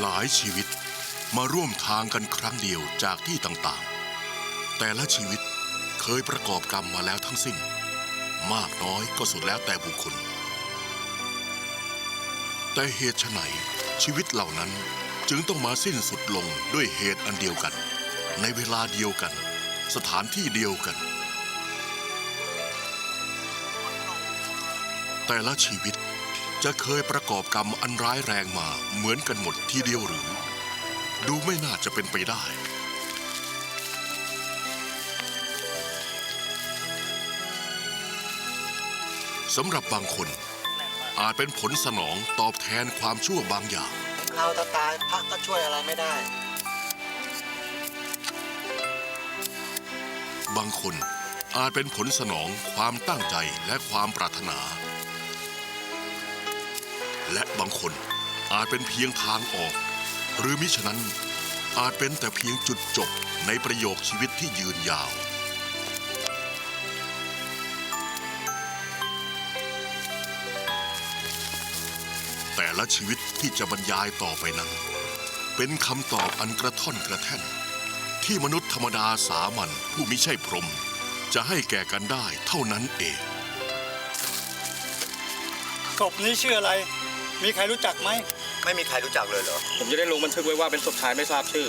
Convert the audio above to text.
หลายชีวิตมาร่วมทางกันครั้งเดียวจากที่ต่างๆ แต่ละชีวิตเคยประกอบกรรมมาแล้วทั้งสิ้น มากน้อยก็สุดแล้วแต่บุคคล แต่เหตุไฉนชีวิตเหล่านั้นจึงต้องมาสิ้นสุดลงด้วยเหตุอันเดียวกัน ในเวลาเดียวกัน สถานที่เดียวกัน แต่ละชีวิต จะเคยประกอบกรรมอันร้ายแรงมาเหมือนกันหมดทีเดียวหรือ ดูไม่น่าจะเป็นไปได้ สำหรับบางคน อาจเป็นผลสนองตอบแทนความชั่วบางอย่าง เราถ้าตายพระก็ช่วยอะไรไม่ได้ บางคนอาจเป็นผลสนองความตั้งใจและความปรารถนา และบางคนอาจเป็นเพียงทางออก หรือมิฉะนั้นอาจเป็นแต่เพียงจุดจบในประโยคชีวิตที่ยืนยาว แต่ละชีวิตที่จะบรรยายต่อไปนั้น เป็นคำตอบอันกระท่อนกระแท่น ที่มนุษย์ธรรมดาสามัญผู้มิใช่พรหมจะให้แก่กันได้เท่านั้นเองศพนี้ชื่ออะไร มีใครรู้จักไหม ไม่มีใครรู้จักเลยเหรอ ผมจะได้ลงบันทึกไว้ว่าเป็นศพชายไม่ทราบชื่อ